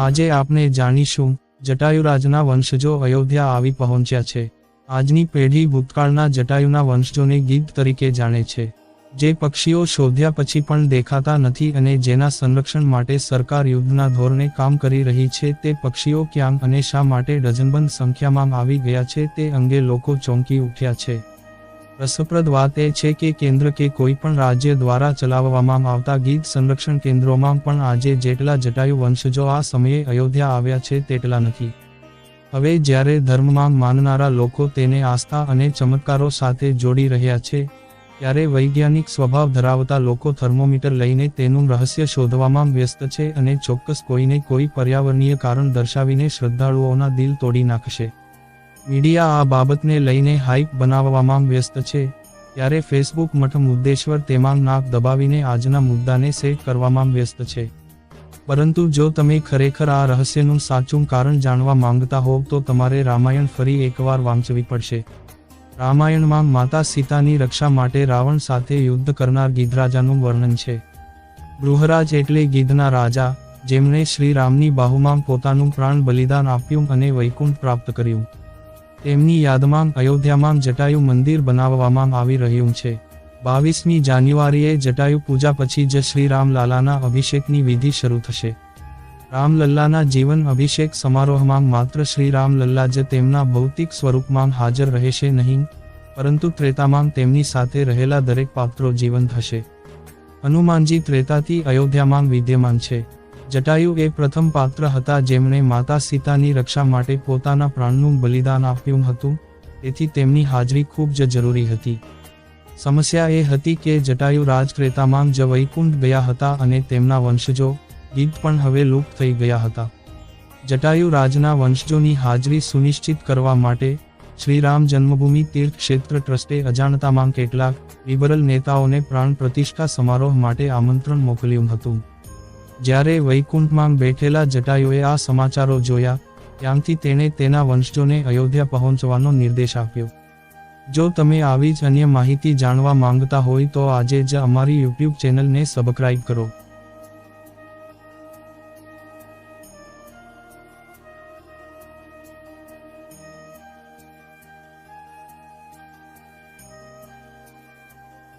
આજે આપણે જાણીશું, જટાયુરાજના વંશજો અયોધ્યા આવી પહોંચ્યા છે. આજની પેઢી ભૂતકાળના જટાયુના વંશજોને ગીધ તરીકે જાણે છે. જે પક્ષીઓ શોધ્યા પછી પણ દેખાતા નથી અને જેના સંરક્ષણ માટે સરકાર યુદ્ધના ધોરણે કામ કરી રહી છે તે પક્ષીઓ ક્યાં અને શા માટે ડઝનબંધ સંખ્યામાં આવી ગયા છે તે અંગે લોકો ચોંકી ઉઠ્યા છે. રસપ્રદ વાત એ છે કે કેન્દ્ર કે કોઈ પણ રાજ્ય દ્વારા ચલાવવામાં આવતા ગીધ સંરક્ષણ કેન્દ્રોમાં પણ આજે જેટલા જટાયુ વંશજો આ સમયે અયોધ્યા આવ્યા છે તેટલા નથી. હવે જ્યારે ધર્મમાં માનનારા લોકો તેને આસ્થા અને ચમત્કારો સાથે જોડી રહ્યા છે, ત્યારે વૈજ્ઞાનિક સ્વભાવ ધરાવતા લોકો થર્મોમીટર લઈને તેનું રહસ્ય શોધવામાં વ્યસ્ત છે અને ચોક્કસ કોઈને કોઈ પર્યાવરણીય કારણ દર્શાવીને શ્રદ્ધાળુઓના દિલ તોડી નાખશે. મીડિયા આ બાબતને લઈને હાઇપ બનાવવામાં વ્યસ્ત છે, ત્યારે ફેસબુક મઠ મુદ્દેશ્વર તેમાં નાક દબાવીને આજના મુદ્દાને સેટ કરવામાં વ્યસ્ત છે. પરંતુ જો તમે ખરેખર આ રહસ્યનું સાચું કારણ જાણવા માંગતા હોવ તો તમારે રામાયણ ફરી એકવાર વાંચવી પડશે. રામાયણમાં માતા સીતાની રક્ષા માટે રાવણ સાથે યુદ્ધ કરનાર ગીધરાજાનું વર્ણન છે. ગૃહરાજ એટલે ગીધના રાજા, જેમણે શ્રીરામની બાહુમાં પોતાનું પ્રાણ બલિદાન આપ્યું અને વૈકુંઠ પ્રાપ્ત કર્યું. તેમની યાદમાં અયોધ્યામાં જટાયુ મંદિર બનાવવામાં આવી રહ્યું છે. બાવીસમી જાન્યુઆરીએ જટાયુ પૂજા પછી જ શ્રી રામલાલાના અભિષેકની વિધિ શરૂ થશે. રામલલ્લાના જીવન અભિષેક સમારોહમાં માત્ર શ્રી રામલલ્લા જ તેમના ભૌતિક સ્વરૂપમાં હાજર રહેશે નહીં, પરંતુ ત્રેતામાં તેમની સાથે રહેલા દરેક પાત્રો જીવંત હશે. હનુમાનજી ત્રેતાથી અયોધ્યામાં વિદ્યમાન છે. જટાયુ એ પ્રથમ પાત્ર હતા જેમણે માતા સીતાની રક્ષા માટે પોતાના પ્રાણનું બલિદાન આપ્યું હતું, તેથી તેમની હાજરી ખૂબ જ જરૂરી હતી. સમસ્યા એ હતી કે જટાયુ રાજક્રેતામાં જ વૈકુંઠ ગયા હતા અને તેમના વંશજો ગીત પણ હવે લુપ્ત થઈ ગયા હતા. જટાયુ રાજના વંશજોની હાજરી સુનિશ્ચિત કરવા માટે, શ્રીરામ જન્મભૂમિ તીર્થ ક્ષેત્ર ટ્રસ્ટે અજાણતામાં કેટલાક લિબરલ નેતાઓને પ્રાણ પ્રતિષ્ઠા સમારોહ માટે આમંત્રણ મોકલ્યું હતું. જ્યારે વૈકુંઠમાં બેઠેલા જટાયુએ આ સમાચારો જોયા, ત્યાંથી તેણે તેના વંશજોને અયોધ્યા પહોંચવાનો નિર્દેશ આપ્યો. જો તમે આવી જ અન્ય માહિતી જાણવા માંગતા હોય તો આજે જ અમારી યુટ્યુબ ચેનલને સબસ્ક્રાઇબ કરો.